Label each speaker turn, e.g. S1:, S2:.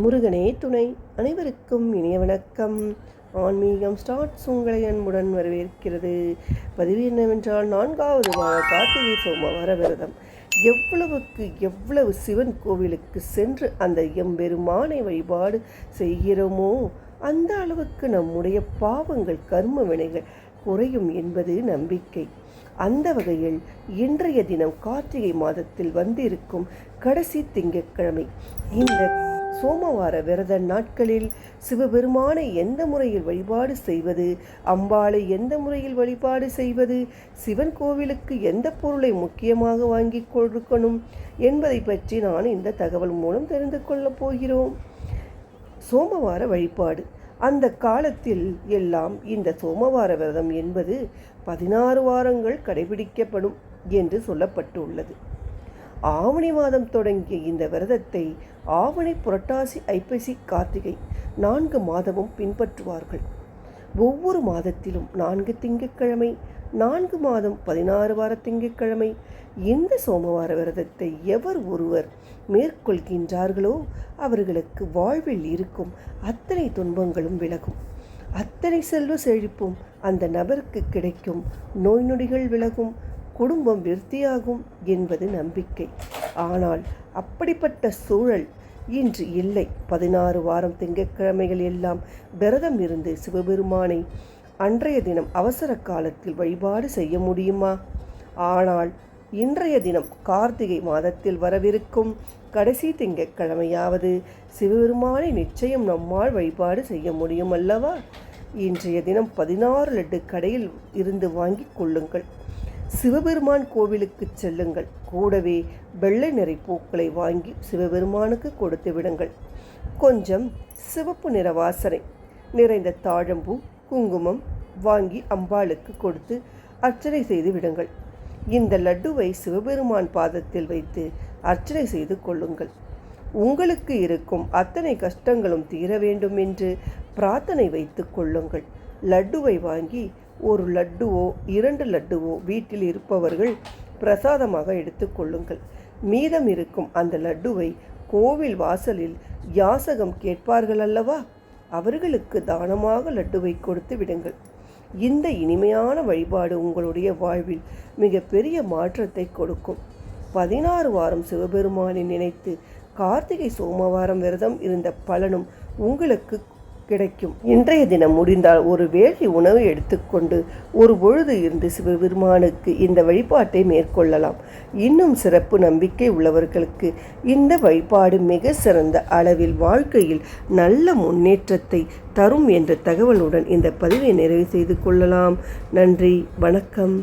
S1: முருகனே துணை. அனைவருக்கும் இனிய வணக்கம். ஆன்மீகம் ஸ்டார்ட்ஸ் உங்களை அன்புடன் வரவேற்கிறது. பதிவு என்னவென்றால் நான்காவது வார கார்த்திகை சோமவார விரதம் எவ்வளவுக்கு எவ்வளவு சிவன் கோவிலுக்கு சென்று அந்த எம்பெருமானை வழிபாடு செய்கிறோமோ அந்த அளவுக்கு நம்முடைய பாவங்கள் கர்ம வினைகள் குறையும் என்பது நம்பிக்கை. அந்த வகையில் இன்றைய தினம் கார்த்திகை மாதத்தில் வந்திருக்கும் கடைசி திங்கட்கிழமை. இந்த சோமவார விரத நாட்களில் சிவபெருமானை எந்த முறையில் வழிபாடு செய்வது? அம்பாளை எந்த முறையில் வழிபாடு செய்வது? சிவன் கோவிலுக்கு எந்த பொருளை முக்கியமாக வாங்கி கொடுக்கணும் என்பதை பற்றி நான் இந்த தகவல் மூலம் தெரிந்து கொள்ளப் போகிறோம். சோமவார வழிபாடு. அந்த காலத்தில் எல்லாம் இந்த சோமவார விரதம் என்பது பதினாறு வாரங்கள் கடைபிடிக்கப்படும் என்று சொல்லப்பட்டுள்ளது. ஆவணி மாதம் தொடங்கிய இந்த விரதத்தை ஆவணி புரட்டாசி ஐப்பசி கார்த்திகை நான்கு மாதமும் பின்பற்றுவார்கள். ஒவ்வொரு மாதத்திலும் நான்கு திங்கட்கிழமை நான்கு மாதம் பதினாறு வார திங்கட்கிழமை. இந்த சோமவார விரதத்தை எவர் ஒருவர் மேற்கொள்கின்றார்களோ அவர்களுக்கு வாழ்வில் இருக்கும் அத்தனை துன்பங்களும் விலகும். அத்தனை செல்வ செழிப்பும் அந்த நபருக்கு கிடைக்கும். நோய் நொடிகள் விலகும். குடும்பம் விருத்தியாகும் என்பது நம்பிக்கை. ஆனால் அப்படிப்பட்ட சூழல் இன்று இல்லை. பதினாறு வாரம் திங்கட்கிழமைகள் எல்லாம் விரதம் இருந்து சிவபெருமானை அன்றைய தினம் அவசர காலத்தில் வழிபாடு செய்ய முடியுமா? ஆனால் இன்றைய தினம் கார்த்திகை மாதத்தில் வரவிருக்கும் கடைசி திங்கட்கிழமையாவது சிவபெருமானை நிச்சயம் நம்மால் வழிபாடு செய்ய முடியும் அல்லவா? இன்றைய தினம் பதினாறு லட்டு கடையில் இருந்து வாங்கிக் கொள்ளுங்கள். சிவபெருமான் கோவிலுக்கு செல்லுங்கள். கூடவே வெள்ளை நிறை பூக்களை வாங்கி சிவபெருமானுக்கு கொடுத்து விடுங்கள். கொஞ்சம் சிவப்பு நிற வாசனை நிறைந்த தாழம்பூ குங்குமம் வாங்கி அம்பாளுக்கு கொடுத்து அர்ச்சனை செய்து விடுங்கள். இந்த லட்டுவை சிவபெருமான் பாதத்தில் வைத்து அர்ச்சனை செய்து கொள்ளுங்கள். உங்களுக்கு இருக்கும் அத்தனை கஷ்டங்களும் தீர வேண்டும் என்று பிரார்த்தனை வைத்து கொள்ளுங்கள். லட்டுவை வாங்கி ஒரு லட்டுவோ இரண்டு லட்டுவோ வீட்டில் இருப்பவர்கள் பிரசாதமாக எடுத்துக்கொள்ளுங்கள் மீதம் இருக்கும் அந்த லட்டுவை கோவில் வாசலில் யாசகம் கேட்பார்கள் அல்லவா? அவர்களுக்கு தானமாக லட்டுவை கொடுத்து விடுங்கள். இந்த இனிமையான வழிபாடு உங்களுடைய வாழ்வில் மிகப்பெரிய மாற்றத்தை கொடுக்கும். பதினாறு வாரம் சிவபெருமானை நினைத்து கார்த்திகை சோமவாரம் விரதம் இருந்த பலனும் உங்களுக்கு கிடைக்கும். இன்றைய தினம் முடிந்தால் ஒரு வேளை உணவு எடுத்துக்கொண்டு ஒரு பொழுது இருந்து சிவபெருமானுக்கு இந்த வழிபாட்டை மேற்கொள்ளலாம். இன்னும் சிறப்பு நம்பிக்கை உள்ளவர்களுக்கு இந்த வழிபாடு மிக சிறந்த அளவில் வாழ்க்கையில் நல்ல முன்னேற்றத்தை தரும் என்ற தகவலுடன் இந்த பதிவை நிறைவு செய்து கொள்ளலாம். நன்றி வணக்கம்.